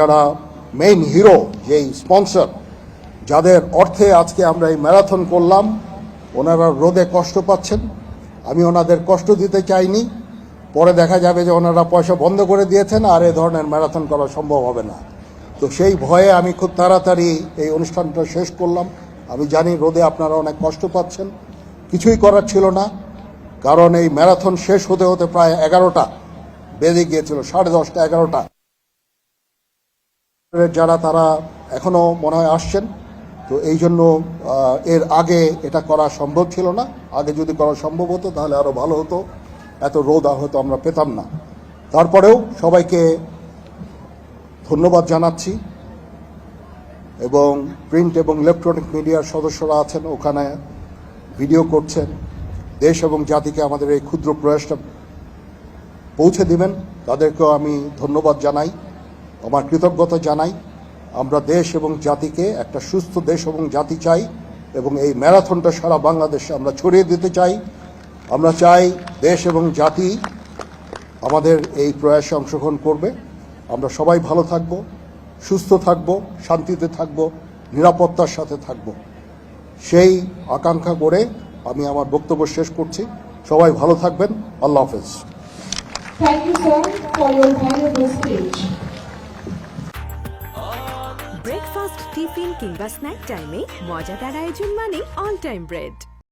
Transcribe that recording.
যারা main hero যেই sponsor যাদের অর্থে আজকে আমরা এই ম্যারাথন করলাম, ওনারা রোদে কষ্ট পাচ্ছেন। আমি ওনাদের কষ্ট দিতে চাইনি। পরে দেখা যাবে যে ওনারা পয়সা বন্ধ করে দিয়েছেন, আর এ ধরনের ম্যারাথন করা সম্ভব হবে না। তো সেই ভয়ে আমি খুব তাড়াতাড়ি এই অনুষ্ঠানটা শেষ করলাম। আমি জানি রোদে আপনারা অনেক কষ্ট পাচ্ছেন। কিছুই করার ছিল না, কারণ এই ম্যারাথন শেষ হতে হতে প্রায় এগারোটা, বেজে গিয়েছিল, সাড়ে দশটা, এগারোটা। যারা তারা এখনও মনে হয় আসছেন, তো এই জন্য এর আগে এটা করা সম্ভব ছিল না। আগে যদি করা সম্ভব হতো, তাহলে আরও ভালো হতো। এত রোদ হয়তো আমরা পেতাম না। তারপরেও সবাইকে ধন্যবাদ জানাচ্ছি। এবং প্রিন্ট এবং ইলেকট্রনিক মিডিয়ার সদস্যরা আছেন, ওখানে ভিডিও করছেন। দেশ এবং জাতিকে আমাদের এই ক্ষুদ্র প্রয়াসটা পৌঁছে দিবেন। তাদেরকেও আমি ধন্যবাদ জানাই। আমার কৃতজ্ঞতা জানাই আমরা দেশ এবং জাতিকে একটা সুস্থ দেশ এবং জাতি চাই এবং এই ম্যারাথনটা সারা বাংলাদেশে আমরা ছড়িয়ে দিতে চাই। আমরা চাই দেশ এবং জাতি আমাদের এই প্রয়াসে অংশগ্রহণ করবে। আমরা সবাই ভালো থাকব সুস্থ থাকব শান্তিতে থাকব নিরাপত্তার সাথে থাকব। সেই আকাঙ্ক্ষা করে আমি আমার বক্তব্য শেষ করছি। সবাই ভালো থাকবেন। আল্লাহ হাফেজ। Thank you, sir, for your valuable speech. Breakfast tiffin কিংবা স্ন্যাক টাইমে মজাদার আয়োজন মানে অল টাইম ব্রেড